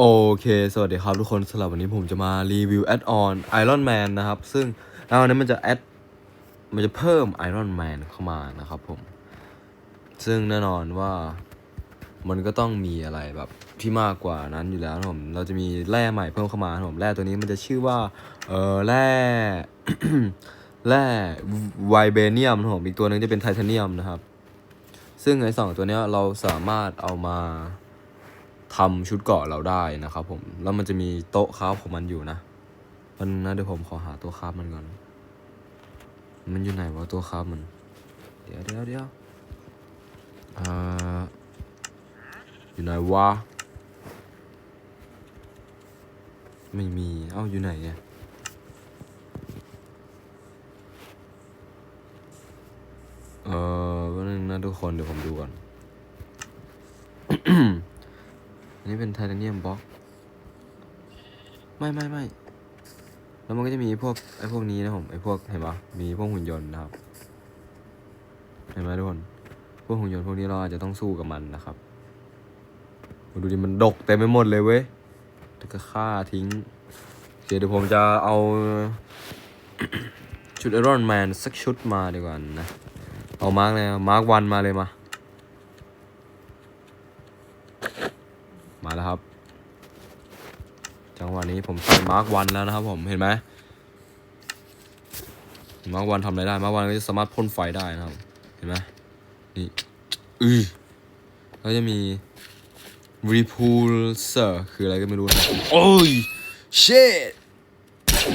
โอเค สวัสดีครับทุกคนสำหรับวันนี้ผมจะมารีวิวแอดออน Iron Man นนะครับ ซึ่งแล้วอันนี้มันจะแอดมันจะเพิ่ม Iron Man เข้ามานะครับผม ซึ่งแน่นอนว่ามันก็ต้องมีอะไรแบบที่มากกว่านั้นอยู่แล้วนะครับผมเราจะมีแร่ใหม่เพิ่มเข้ามานะครับผมแร่ตัวนี้มันจะชื่อว่าเออแร่แร่ไวเบเนียมนะครับผมอีกตัวหนึงจะเป็นไทเทเนียมนะครับ ซึ่งไอสองตัวเนี้ยเราสามารถเอามา ทำชุดเกาะเราได้นะครับผม แล้วมันจะมีโต๊ะคราฟของมันอยู่นะ มันนะเดี๋ยวผมขอหาตัวคราฟมันก่อน มันอยู่ไหนวะตัวคราฟมัน เดี๋ยวเดี๋ยวเดี๋ยวอ่าอยู่ไหนวะ ไม่มี เอ้าอยู่ไหนเนี่ยเออวันนึงนะทุกคนเดี๋ยวผมดูก่อน อันนี้เป็นไทเทเนียมบล็อก ไม่ไม่ไม่แล้วมันก็จะมีพวกไอ้พวกนี้นะผมไอ้พวกเห็นปะมีพวกหุ่นยนต์นะครับ เห็นไหมทุกคน พวกหุ่นยนต์พวกนี้เราอาจจะต้องสู้กับมันนะครับดูดิมันดกเต็มไปหมดเลยเว้ยแล้วก็ฆ่าทิ้งเดี๋ยวผมจะเอา ชุดไอรอนแมนสักชุดมาดีกว่านะ เอามาร์กเลยมาร์กวันมาเลยมา มาแล้วครับ จังหวะนี้ผมใส่มาร์กวันแล้วนะครับ ผมเห็นไหมมาร์กวันทำอะไรได้มาร์กวันก็จะสามารถพ่นไฟได้นะครับ เห็นไหมนี่อือแล้วจะมี repulsor คืออะไรก็ไม่รู้นะโอ้ย shit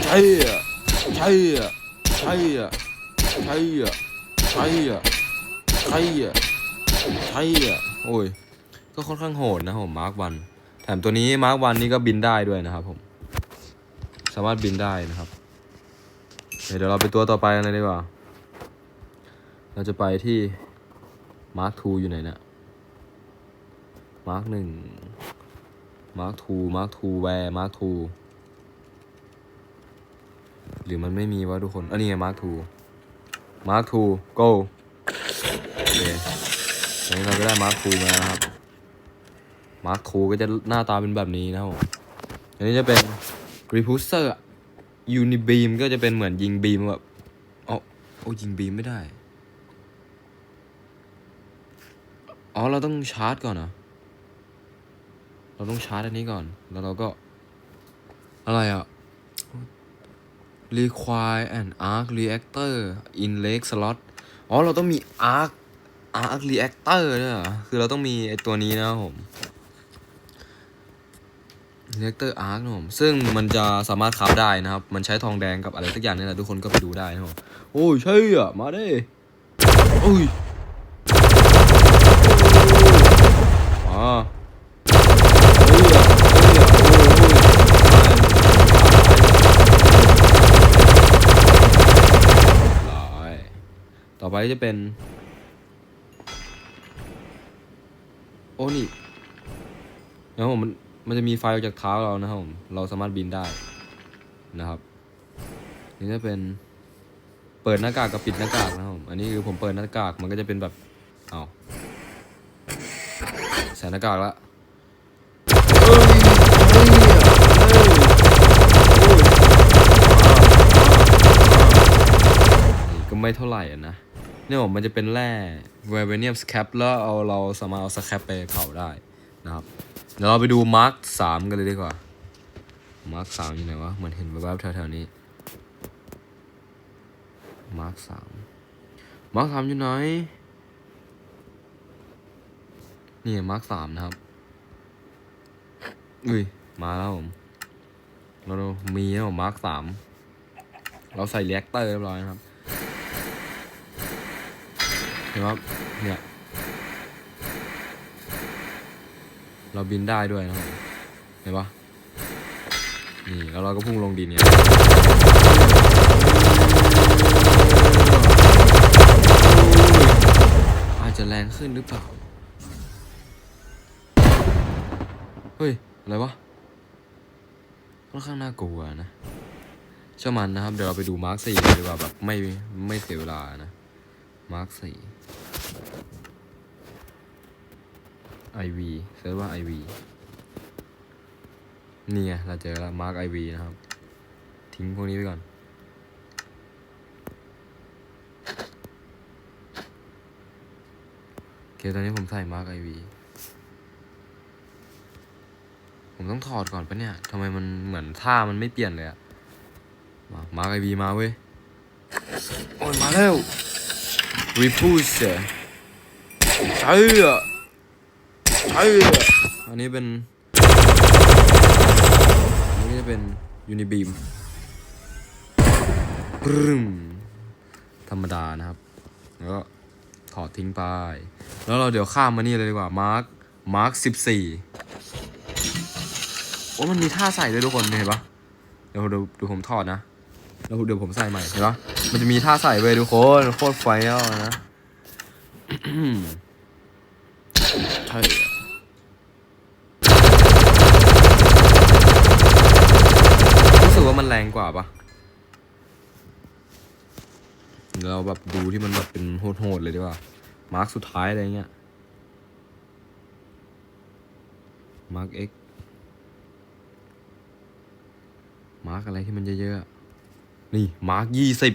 ใช่อะใช่อะใช่อะใช่อะใช่อะใช่อะใช่อะโอ้ย ก็ค่อนข้างโหดนะครับผมมาร์กวันแถมตัวนี้มาร์กวันนี่ก็บินได้ด้วยนะครับผม สามารถบินได้นะครับ เดี๋ยวเราไปตัวต่อไปกันเลยดีกว่า เราจะไปที่มาร์กทูอยู่ไหนเนี่ยมาร์กหนึ่งมาร์กทูมาร์กทูแวร์มาร์กทูหรือมันไม่มีวะทุกคนอันนี้ไงมาร์กทูมาร์กทูโก้โอเคตอนนี้เราก็ได้มาร์กทูมาแล้วครับ มาร์คทูก็จะหน้าตาเป็นแบบนี้นะครับผมอันนี้จะเป็น repulsor unibeam ก็จะเป็นเหมือนยิงบีมแบบอ๋อโอ้ยิงบีมไม่ได้ อ๋อ เราต้องชาร์จก่อนนะเราต้องชาร์จอันนี้ก่อน แล้วเราก็ อะไรอะ require an arc reactor in lake slot อ๋อ เราต้องมี arc arc reactor เนี่ยเหรอคือเราต้องมีไอตัวนี้นะครับผม reactor arc นะครับผมซึ่งมันจะสามารถคราฟได้นะครับ มันใช้ทองแดงกับอะไรสักอย่างนี่แหละทุกคนก็ไปดูได้นะครับผมโอ้ยใช่อะ มาได้โอ้ยอ๋อเฮ้ยอะเฮ้ยอะโอ้ยต่อไปจะเป็น โอ้นี่นะครับผมมัน มันจะมีไฟออกจากเท้าเรานะครับผม เราสามารถบินได้นะครับ นี่จะเป็นเปิดหน้ากากกับปิดหน้ากากนะครับผม อันนี้คือผมเปิดหน้ากากมันก็จะเป็นแบบ เอาใส่หน้ากากละก็ไม่เท่าไหร่อะนะเนี่ยผมมันจะเป็นแร่เวเวเนียมสแคปแล้วเอาเราสามารถเอาสแคปไปเผาได้นะครับ ดี๋ยวเราไปดูมาร์คสามกันเลยดีกว่า มาร์คสามอยู่ไหนวะ เหมือนเห็นแวบๆแถวๆนี้ มาร์คสามมาร์คสามอยู่ไหน นี่มาร์คสามนะครับ อุ้ย มาแล้วผมเรามีนะผมมาร์คสาม เราใส่เรียกเตอร์เรียบร้อยนะครับ เห็นว่าเนี่ย เราบินได้ด้วยนะครับเห็นปะนี่แล้วเราก็พุ่งลงดินเนี่ยอาจจะแรงขึ้นหรือเปล่า เฮ้ย อะไรวะค่อนข้างน่ากลัวนะเชื่อมันนะครับ เดี๋ยวเราไปดูมาร์คสี่ดีกว่าแบบไม่ไม่เสียเวลานะ มาร์คสี่ IV เซิร์ชว่า IV นี่ไงเราเจอแล้วมาร์กไอวีนะครับ ทิ้งพวกนี้ไปก่อน โอเคตอนนี้ผมใส่มาร์กไอวีผมต้องถอดก่อนปะเนี่ยทำไมมันเหมือนท่ามันไม่เปลี่ยนเลยอะมามาร์กไอวีมาเว้ย โอ้ยมาแล้วรีพูชเช่ใช่อ ใช่อะอันนี้เป็น อันนี้จะเป็นยูนิบีมปรึมธรรมดานะครับ แล้วก็ถอดทิ้งไป แล้วเราเดี๋ยวข้ามมานี่เลยดีกว่า มาร์ค มาร์คสิบสี่โอ้มันมีท่าใส่ด้วยทุกคนเห็นปะเดี๋ยวเดี๋ยวผมถอดนะ แล้วเดี๋ยวผมใส่ใหม่เห็นปะมันจะมีท่าใส่เว้ยทุกคน โคตรไฟอะนะใช่อะรู้สึก ว่ามันแรงกว่าปะเราแบบดูที่มันแบบเป็นโหดๆเลยดีกว่า มาร์คสุดท้ายอะไรเงี้ย มาร์คเอ็กมาร์คอะไรที่มันเยอะๆ นี่ มาร์คยี่สิบ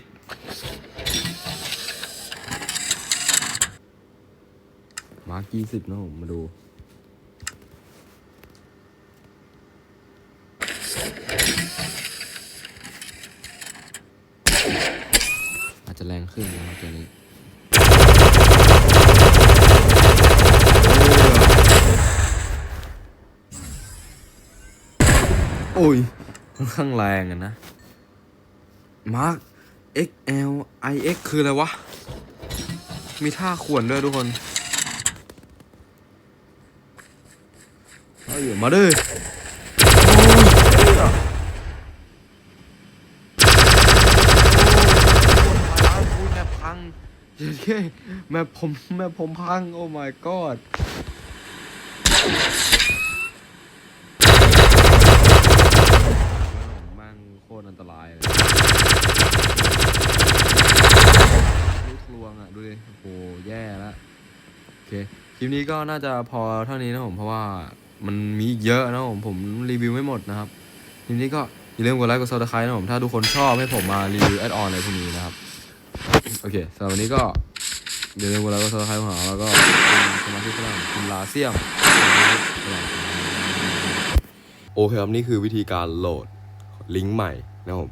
มาร์คยี่สิบนะผมมาดู อาจจะแรงขึ้นนะครับตัวนี้ โอ้ยค่อนข้างแรงอะนะ มาร์ค XL IX คืออะไรวะ มีท่าขวนด้วยทุกคนเอาอยู่มาดิแม่พังเย้แค่แม่ผมแม่ผมพัง โอ้ my god แม่งโค ตรอันตรายเลยลูกลวงอะ ดูดิ โอ้โห แย่แล้วโอเค คลิปนี้ก็น่าจะพอเท่านี้นะผม เพราะว่ามันมีเยอะนะผม ผมรีวิวไม่หมดนะครับ คลิปนี้ก็อย่าลืมกดไลค์กดซับสไครต์นะผม ถ้าทุกคนชอบให้ผมมารีวิวแอดออนอะไรพวกนี้นะครับ โอเคสำหรับวันนี้ก็อย่าลืมกดไลค์กดซับสไครต์ของเราแล้วก็สมาชิกฝรั่งคุณลาเซียมโอเคครับ นี่คือวิธีการโหลด ลิงก์ใหม่นะครับผม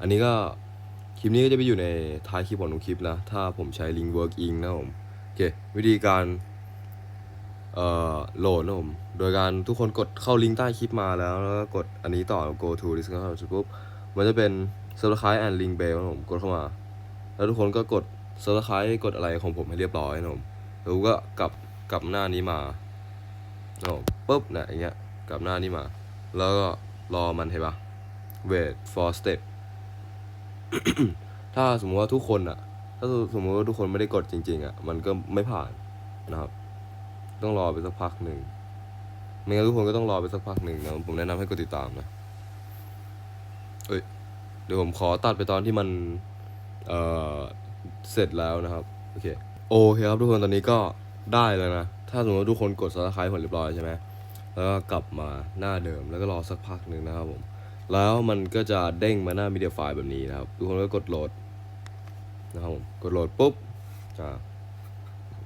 อันนี้ก็คลิปนี้ก็จะไปอยู่ในท้ายคลิปของทุกคลิปนะ ถ้าผมใช้ลิงก์ work in นะครับผมโอเควิธีการเอ่อโหลดนะผมโดยการทุกคนกดเข้าลิงก์ใต้คลิปมาแล้วแล้วก็กดอันนี้ต่อ go to discover ปุ๊บมันจะเป็น subscribe and link bell นะผมกดเข้ามา แล้วทุกคนก็กด subscribe กดอะไรของผมให้เรียบร้อยนะผมแล้วก็กลับกลับหน้านี้มานะผมปุ๊บนะอย่างเงี้ยกลับหน้านี้มา แล้วก็รอมันเห็นปะ wait for step ถ้าสมมติว่าทุกคนอะถ้าสมมติว่าทุกคนไม่ได้กดจริง ๆอะมันก็ไม่ผ่านนะครับ ต้องรอไปสักพักหนึ่งไม่งั้นทุกคนก็ต้องรอไปสักพักหนึ่งนะผมแนะนำให้กดติดตามนะเอ้ยเดี๋ยวผมขอตัดไปตอนที่มันเอ่อเสร็จแล้วนะครับ โอเค โอเคครับทุกคนตอนนี้ก็ได้แล้วนะ ถ้าสมมติว่าทุกคนกด subscribe ผลเรียบร้อยใช่ไหมแล้วก็กลับมาหน้าเดิมแล้วก็รอสักพักหนึ่งนะครับผม แล้วมันก็จะเด้งมาหน้ามีเดียไฟล์แบบนี้นะครับ ทุกคนก็กดโหลดนะครับผมกดโหลดปุ๊บอ่า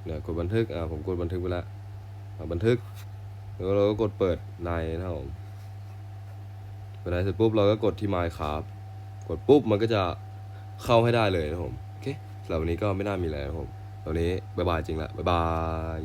เนี่ยกดบันทึกอ่าผมกดบันทึกไปแล้วบันทึก แล้วเราก็กดเปิดในนะครับผมเปิดในเสร็จปุ๊บเราก็กดที่ Minecraft กดปุ๊บมันก็จะเข้าให้ได้เลยนะครับผม โอเคสำหรับวันนี้ก็ไม่น่ามีอะไรนะครับผมตอนนี้บายบายจริงละบายบาย